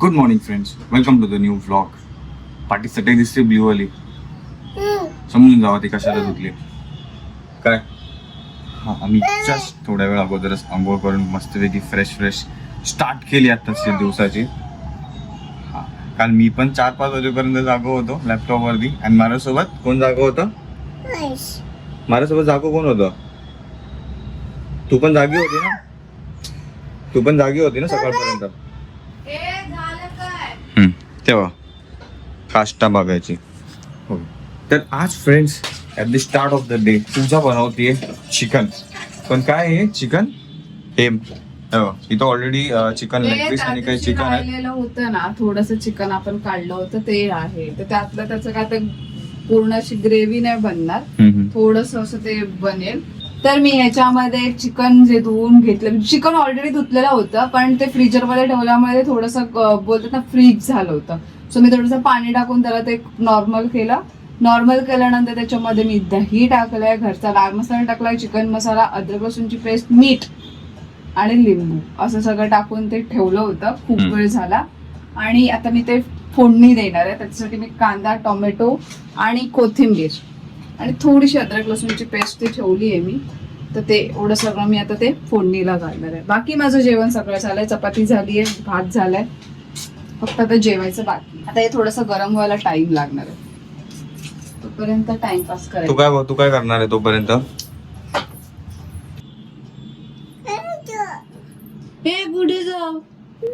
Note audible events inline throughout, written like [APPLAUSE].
Good morning friends welcome to the new vlog पाठी सटई दिसते ब्ल्यू वाली समजून जावा ती कशाला धुतली. काय? हा आम्ही जस्ट थोड्या वेळ अगोदरच आंघोळ करून मस्तपैकी फ्रेश फ्रेश स्टार्ट केली आत्ताच दिवसाची. हा काल मी पण चार पाच वाजेपर्यंत जागो होतो लॅपटॉप वरती. आणि माझ्यासोबत कोण जागो होतं? माझ्यासोबत जागो कोण होतं? तू पण जागी होती ना? तू पण जागी होती ना सकाळपर्यंत? तेव्हा काष्टा बघायची. हो. तर आज friends at the start of the day Puja बनवतीये chicken पण काय आहे चिकन हे हो, इथं ऑलरेडी चिकन लेग पीस आणि काही चिकन आहे. होतं ना थोडस चिकन आपण काढलं होतं ते आहे. तर त्यातलं त्याचं काय ते पूर्ण अशी ग्रेव्ही नाही बनणार. थोडस असं ते बनेल. तर मी ह्याच्यामध्ये चिकन जे धुवून घेतलं चिकन ऑलरेडी धुतलेलं होतं पण ते फ्रीजरमध्ये ठेवल्यामुळे थोडस बोलतात ना फ्रीज झालं होतं. सो मी थोडंसं पाणी टाकून त्याला ते नॉर्मल केलं. नॉर्मल केल्यानंतर त्याच्यामध्ये मी दही टाकलंय घरचा लाल मसाला टाकलाय चिकन मसाला अद्रक लसूणची पेस्ट मीठ आणि लिंबू. असं सगळं टाकून ते ठेवलं होतं. खूप. वेळ झाला. आणि आता मी ते फोडणी देणार आहे. त्याच्यासाठी मी कांदा टोमॅटो आणि कोथिंबीर. आणि थोडीशी अद्रक लसूणची पेस्ट ती ठेवली आहे मी. तर ते एवढं सगळं मी आता ते फोडणीला घालणार आहे. बाकी माझं जेवण सगळं झालंय. चपाती झाली आहे भात झालाय. फक्त आता जेवायचं बाकी आता हे थोडंसं गरम व्हायला टाइम लागणार आहे. तोपर्यंत टाइमपास तू करायचा. काय तू काय करणार आहे तोपर्यंत? हे जा?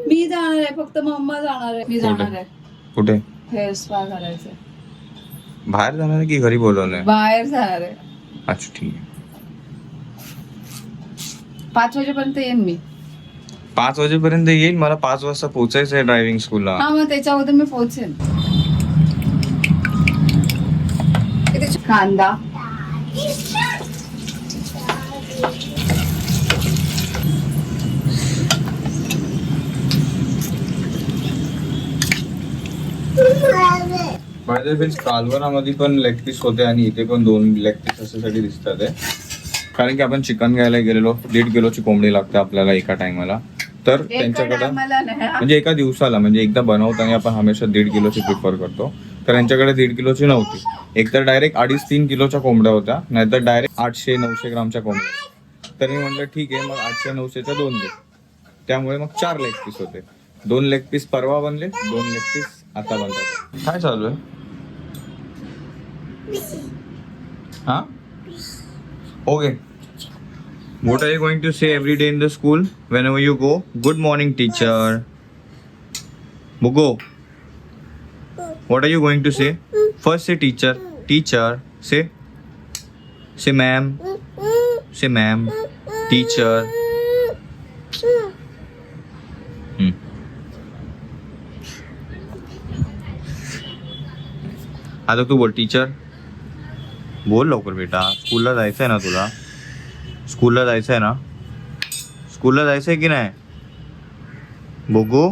मी जाणार आहे. फक्त मम्मा जाणार आहे. मी जाणार आहे. कुठे? हेअर स्पा करायचंय. बाहेर जाणार आहे की घरी बोलवलंय बाहेर जाणार आहे. अच्छा ठीक आहे. पाच वाजेपर्यंत येईन मी. पाच वाजेपर्यंत येईल मला पाच वाजता पोहोचायचं आहे ड्रायव्हिंग स्कूलला हा मग त्याच्या अगोदर मी पोहोचेन इथे कांदा. माझ्या फ्रेंड्स कालवणामध्ये पण लेग पीस होते आणि इथे पण दोन लेग पीस अशासाठी दिसतात आहे. कारण की आपण चिकन घ्यायला गेलेलो दीड किलोची कोंबडी लागते आपल्याला एका टायमाला तर त्यांच्याकडे म्हणजे एका दिवसाला म्हणजे एकदा बनवताना आपण हमेशा दीड किलोची प्रिफर करतो. तर यांच्याकडे दीड किलोची नव्हती. एक तर डायरेक्ट अडीच तीन किलोच्या कोंबड्या होत्या नाहीतर डायरेक्ट आठशे नऊशे ग्रामच्या कोंबड्या. तर मी म्हटलं ठीक आहे मग आठशे नऊशेच्या दोन दे. त्यामुळे मग चार लेग पीस होते. दोन लेग पीस परवा बनले दोन लेग पीस आता बनतात. काय चालू आहे हा okay What are you going to say every day in the school whenever you go? Good morning, teacher. Mugo. What are you going to say? First say teacher. Teacher. Say. Say ma'am. Say ma'am. Teacher. आता तू बोल teacher बोल लवकर बेटा. स्कूलला जायचं आहे ना तुला. स्कूलला जायचं आहे ना? स्कूलला जायचं आहे की नाही? बघू.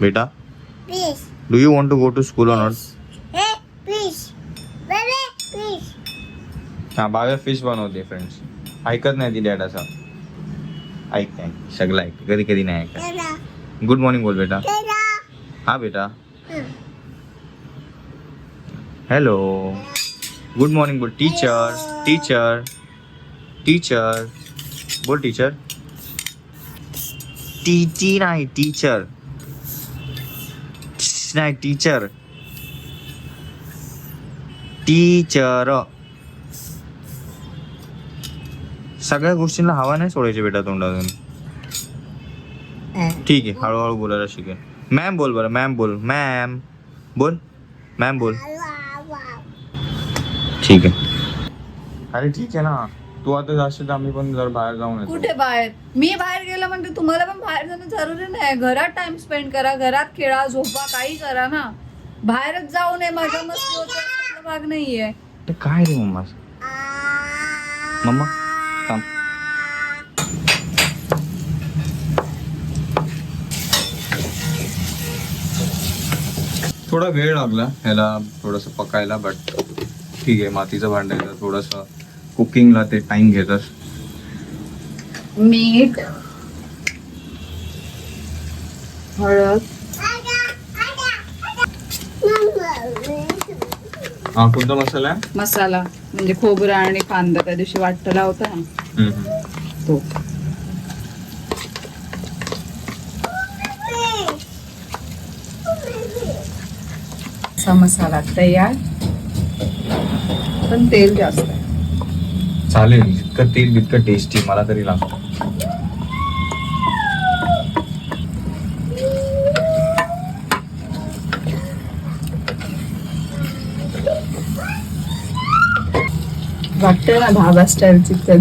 बेटा do you want to go to school or not. हा बाव्या फिश बनवते फ्रेंड्स ऐकत नाही ती डॅडाचा ऐक नाही सगळं ऐक. कधी कधी नाही ऐकत. गुड मॉर्निंग बोल बेटा. हा बेटा. हॅलो गुड मॉर्निंग बोल टीचर टीचर टीचर बोल टीचर टी टी नाही टीचर नाही टीचर टीचर सगळ्या गोष्टींना हवा नाही सोडायची बेटा तोंडातून. ठीक आहे हळूहळू बोलायला शिकेल मॅम बोल बरं मॅम बोल. मॅम बोल. मॅम बोल. ठीक आहे. अरे ठीक आहे ना. तू आता जाशील तर आम्ही पण जर बाहेर जाऊन येतो. कुठे बाहेर? मी बाहेर गेलं म्हणजे तुम्हाला पण बाहेर जाणं जरुरी नाही. घरात टाइम स्पेंड करा घरात खेळा झोपा काही करा ना. बाहेरच जाऊ नये मजा मस्ती होते भाग नाहीये. ते काय रे मम्मा? मम्मा थांब. थोडा वेळ लागला ह्याला थोडस पकायला बट ठीक आहे मातीचं भांड आहे थोडस कुकिंगला ते टाइम घेतच मीठ हळद. हा कोणता मसाला आहे? मसाला म्हणजे खोबरा आणि कांदा. त्या दिवशी वाटलेला होता ना हम्म. तो. असा मसाला तयार. पण तेल जास्त आहे. चालेल जितकं तेल तितकं टेस्टी मला तरी लागतं. वाटतं ना धाबा स्टाईल चिकन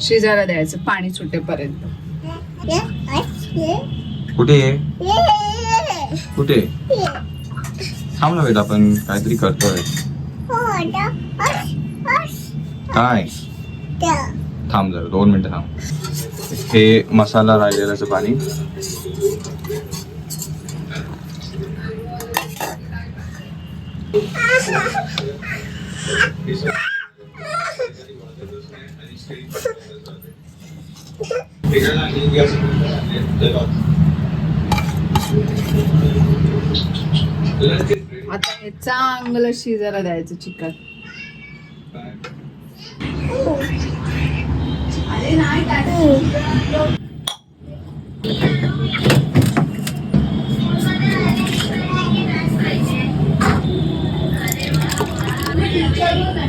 शिजायला द्यायचं पाणी सुटेपर्यंत. कुठे? आहे? कुठे? थांब ना बेटा आपण काहीतरी करतोय. काय? थांब जरा दोन मिनिटं थांब. हे मसाला राहिलेल्याचं पाणी. आता हे चांगलं शिजायला द्यायचं chicken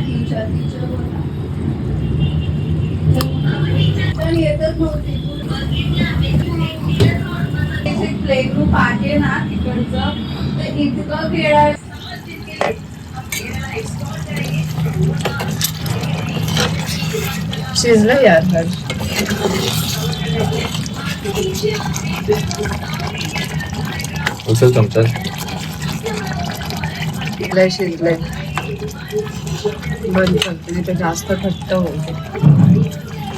teacher teacher play group आहे ना तिकडचं. तर इतकं खेळायचं शिजलं यार हर्ष उचल चमचा शिजलंय शिजलंय. बंद करते नाही तर जास्त घट्ट होते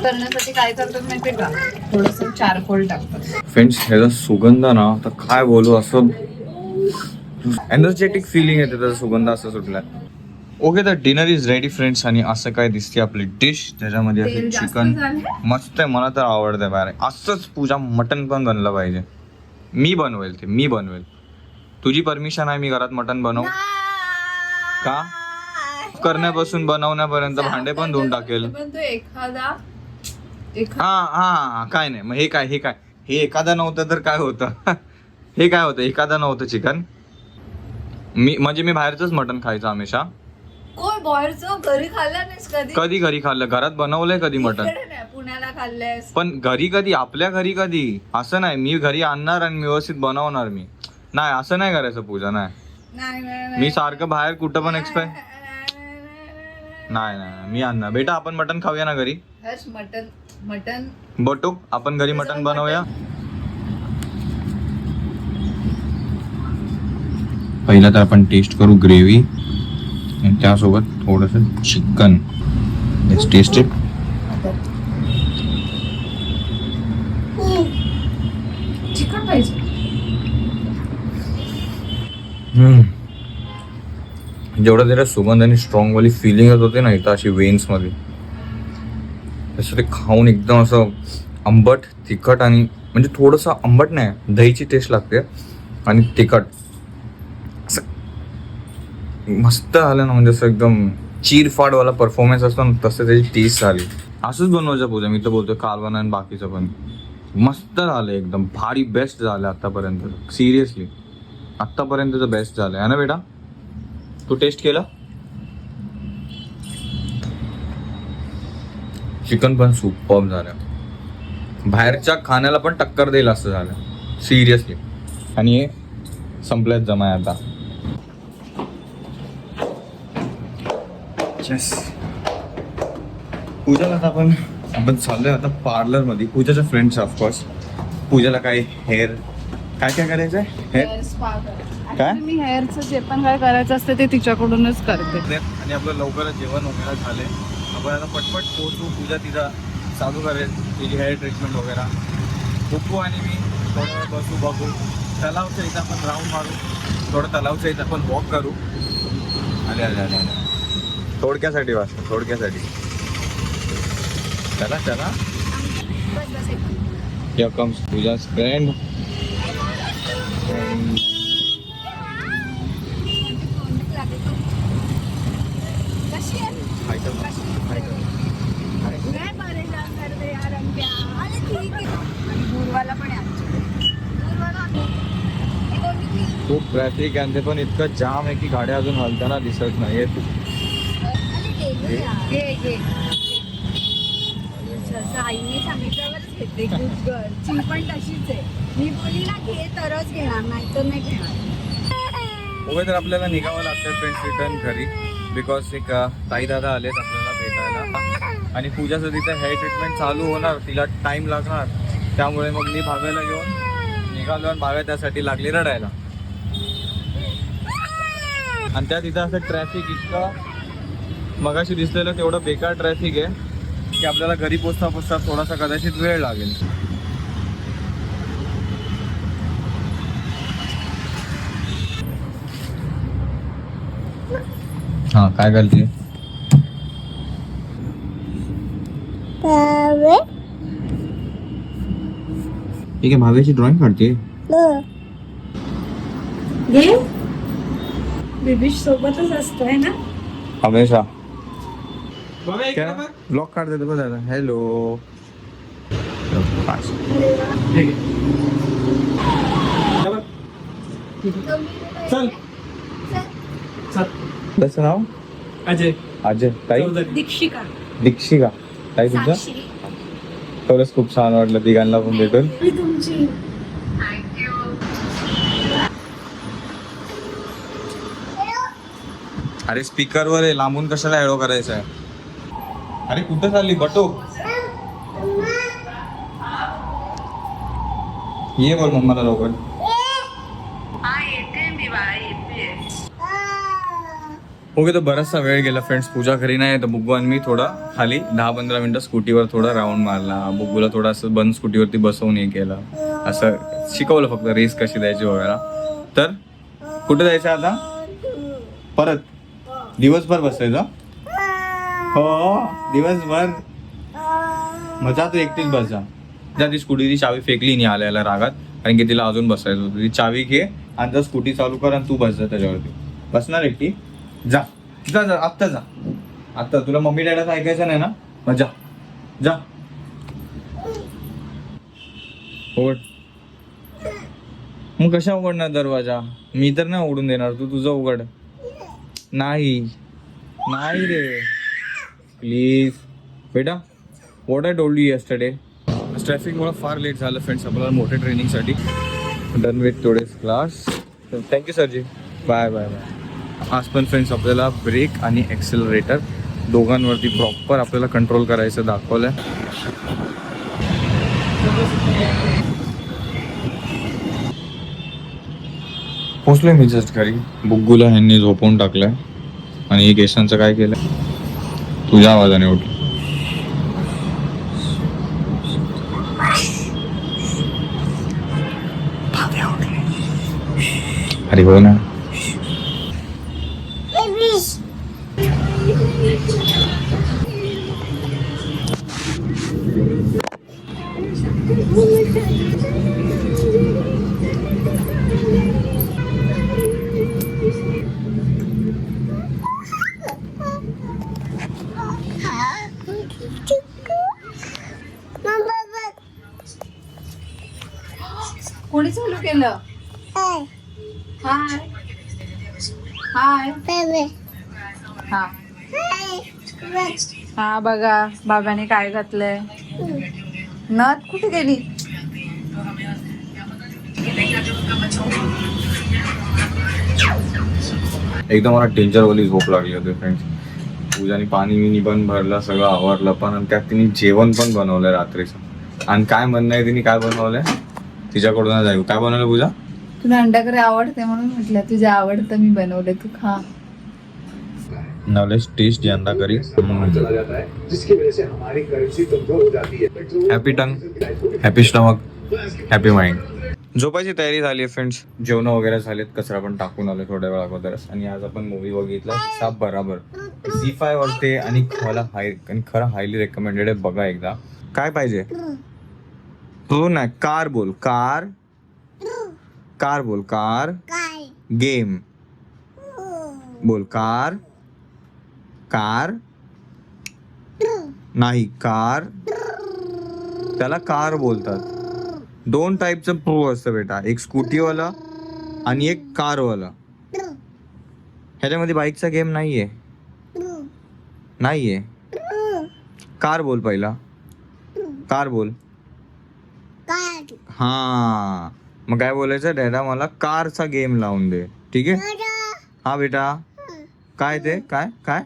करण्यासाठी काय करतात माहितीये का? थोडस चारकोल टाकतात. फ्रेंड्स ह्याचा सुगंध ना आता काय बोलू असं एनर्जेटिक फिलिंग येते त्याचा सुगंध असं सुटलाय ओके तर डिनर इज रेडी फ्रेंड्स आणि असं काय दिसते आपली डिश त्याच्यामध्ये असे चिकन? मस्त आहे मला तर आवडतंय बाहेर. असंच पूजा मटन पण बनलं पाहिजे. मी बनवेल ते मी बनवेल. तुझी परमिशन आहे मी घरात मटन बनव. का? करण्यापासून बनवण्यापर्यंत भांडे पण धुवून टाकेल. एखादा हा हा काय नाही. मग हे काय हे काय? हे एखादा नव्हतं तर काय होतं? [LAUGHS] हे काय होतं? एखादा नव्हतं चिकन? मी म्हणजे मी बाहेरच मटन खायचं हमेशा कोण बाहेरचं? घरी खाल्लं नाहीस कधी? कधी घरी खाल्लं? घरात बनवलंय कधी इकडे नाही, पुण्याला खाल्लंयस. पण घरी कधी? आपल्या घरी कधी? असं नाही. मी घरी आणणार आणि व्यवस्थित बनवणार मी. नाही असं नाही करायचं पूजा नाही. नाही नाही, नाही. मी सारखं बाहेर कुठं पण एक्सपाय नाही नाही मी आणणार. बेटा आपण मटन खाऊया ना घरी? Harsh mutton mutton. बटू आपण घरी मटन बनवूया. पहिला तर आपण टेस्ट करू ग्रेव्ही आणि त्यासोबत थोडस चिकन टेस्ट चिकन पाहिजे. जेवढं त्याला सुगंध आणि स्ट्रॉंग वाली फिलिंग येत होते ना इथं अशी वेन्समध्ये. तसं ते खाऊन एकदम असं आंबट तिखट आणि म्हणजे थोडंसं आंबट नाही दहीची टेस्ट लागते आणि तिखट. असं मस्त झालं ना म्हणजे असं एकदम चीरफाडवाला परफॉर्मन्स असतो ना तसं त्याची टेस्ट झाली. असंच बनवायचं पूजा मी तर बोलतोय कालवण आणि बाकीचं पण. मस्त झालं एकदम भारी बेस्ट झालं आत्तापर्यंत सिरियसली आत्तापर्यंतचं बेस्ट झालं आहे ना बेटा? तू टेस्ट केला? चिकन पण सुपर झालं. बाहेरच्या खाण्याला पण टक्कर देईल असं झालं. सिरियसली आणि हे संपल्यात जमाय आता. पूजाला आता आपण आपण चाललोय आता पार्लरमध्ये पूजाच्या फ्रेंड्स ऑफकोर्स पूजाला काय हेअर काय काय करायचंय? हेअर हेअर स्पा काय? मी हेअरचं जे पण काय करायचं असतं ते तिच्याकडूनच करते. आणि आपलं लवकरच जेवण वगैरे झाले आता पटपट पोहोचू पूजा तिचा चालू करेल तिची हेअर ट्रीटमेंट वगैरे. बघू आणि मी थोडं वेळ बसू बघू. तलावच्या इथं आपण राऊंड मारू. थोडं तलावच्या इथं आपण वॉक करू. आले आले आले आले. थोडक्यासाठी वाचतो थोडक्यासाठी. चला चला. Here comes Pooja's खूप ट्रॅफिक आणि ते पण इतकं जाम आहे की गाड्या अजून हलताना दिसत नाही आईने सांगितल्यावरच घेते गुड गर्ल ची पण तशीच आहे. मी बोलली ना घे तरच घेणार नाही तर नाही घेणार. उभे तर आपल्याला निघावं लागतं फ्रेंड्स रिटर्न घरी. बिकॉज एक ताई दादा आलेत आपल्याला भेटायला. आणि पूजाचं तिथं हेअर ट्रीटमेंट चालू होणार तिला टाइम लागणार. त्यामुळे मग मी भाव्याला घेऊन निघालो आणि भाव्या त्यासाठी लागली रडायला. आणि त्या तिथं असं ट्रॅफिक इतकं मगाशी दिसलेलं तेवढं बेकार ट्रॅफिक आहे की आपल्याला घरी पोचता पोचता थोडासा कदाचित वेळ लागेल. हा काय करते? बाबा ठीक आहे भाव्याची ड्रॉइंग काढते. घे. बेबी सोबतच असतोय ना? हमेशा ब्लॉग काढते तर बघा. हॅलो चल. त्याचं नाव? अजय. अजय. ताई? दीक्षिका. दीक्षिका. ताई तुमचं? खरंच खूप छान वाटलं तिघांना पण भेटून. अरे स्पीकरवर आहे लांबून कशाला हॅलो करायचं आहे अरे कुठं चालली? बटो. ये बोल मम्माला लवकर. हो ओके तर बराचसा वेळ गेला फ्रेंड्स पूजा घरी नाही तर बुग्गू आणि मी थोडा खाली दहा पंधरा मिनिटं स्कूटीवर थोडा राऊंड मारला. बुग्गूला थोडा असं बंद स्कूटीवरती बसवून हे केलं. असं शिकवलं फक्त रेस कशी द्यायची वगैरे. तर कुठे जायचं आता? परत. दिवसभर बसायचं? हो दिवसभर. मजा तू एकटीच बस जा. ती स्कूटीची चावी फेकली नाही आल्याला रागात कारण की तिला अजून बसायचं होतं. ती चावी घे आणि तर स्कूटी चालू कर आणि तू बस जा त्याच्यावरती. बसणार एकटी? जा. जा जा आत्ता जा. आत्ता तुला मम्मी डॅडाचं ऐकायचं नाही ना? मग जा. जा. उघड. मग कशा उघडणार दरवाजा? मी तर नाही उघडून देणार. तू तुझं उघड. नाही. नाही रे. प्लीज बेटा what I told you yesterday ट्रॅफिकमुळे फार लेट झालं फ्रेंड्स आपल्याला मोठ्या ट्रेनिंगसाठी done with today's class thank you सरजी बाय बाय बाय आज पण फ्रेंड्स आपल्याला ब्रेक आणि एक्सेलरेटर दोघांवरती प्रॉपर आपल्याला कंट्रोल करायचं दाखवलं पोचलोय मी जस्ट घरी. बुग्गूला ह्यांनी झोपवून टाकलंय. आणि ही केसांचं काय केलं तुझ्या आवाजाने उठ. अरे हो ना. हा. हा बघा बाबाने काय घातलंय. नथ कुठे गेली? एकदम मला डेंजर वाली झोप लागली होती फ्रेंड्स पूजाने पाणी विनी पण भरलं सगळं आवरलं पण आणि त्यात तिने जेवण पण बनवलंय रात्रीचं. आणि काय म्हणणं आहे तिने काय बनवलंय? तिच्याकडूनच ऐकू. काय बनवलं पूजा? तुला अंडाकरी आवडते म्हणून म्हटलं तुझ्या आवडतं मी बनवलं तू खा. नॉलेज टेस्ट यंदा करी जिसकी वजह से हमारी करेंसी कमजोर हो जाती है। Happy tongue happy stomach happy mind झोपायची तयारी झाली आहे फ्रेंड्स जेवण वगैरे झालेत कचरा पण टाकून आलो थोड्या वेळा अगोदरच. आणि आज आपण मूवी बघितला हिसाब बराबर. झी फाय वरती आणि मला हाय आणि खरं हायली रेकमेंडेड आहे बघा एकदा. काय पाहिजे? हो ना कार बोल. कार कार बोल. कार गेम बोल. Car car? नाही कार. त्याला कार बोलतात. दोन टाईपचं प्रो असतं बेटा. एक स्कूटीवाला आणि एक कारवाला. ह्याच्यामध्ये बाईकचा गेम नाहीये. नाहीये. कार बोल पहिला. कार बोल. हा. मग काय बोलायचं? डॅडा मला कारचा गेम लावून दे. ठीक आहे? हा बेटा. काय ते? काय? काय?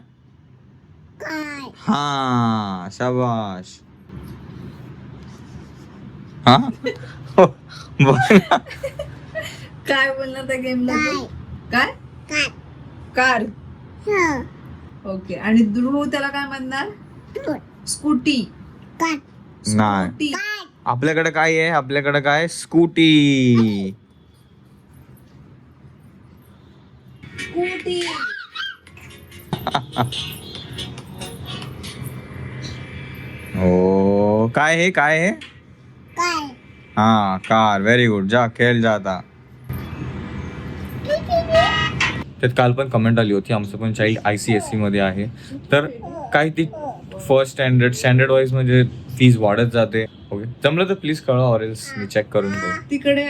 हा शाबाश हा? हो. काय बोलणार त्या गेमला काय? कार. ओके आणि ध्रुव त्याला काय म्हणणार? स्कूटी. नाही स्कूटी. आपल्याकडे काय आहे? आपल्याकडे काय? स्कूटी. स्कूटी. [LAUGHS] हो काय हे काय हे? हा कार. व्हेरी गुड जा खेळ जा आता. त्यात काल पण कमेंट आली होती. आमचं पण child I C S C मध्ये आहे. तर काय ती फर्स्ट स्टँडर्ड स्टँडर्ड वाईज म्हणजे फीज वाढत जाते. ओके जमलं तर प्लीज कळवा ऑरेल्स मी चेक करून दे तिकडे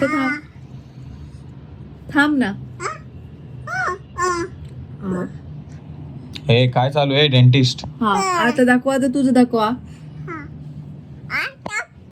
तर थांब. थांब ना. हे काय चालू आहे? डेंटिस्ट आता दाखवा आता तुझं दाखवा.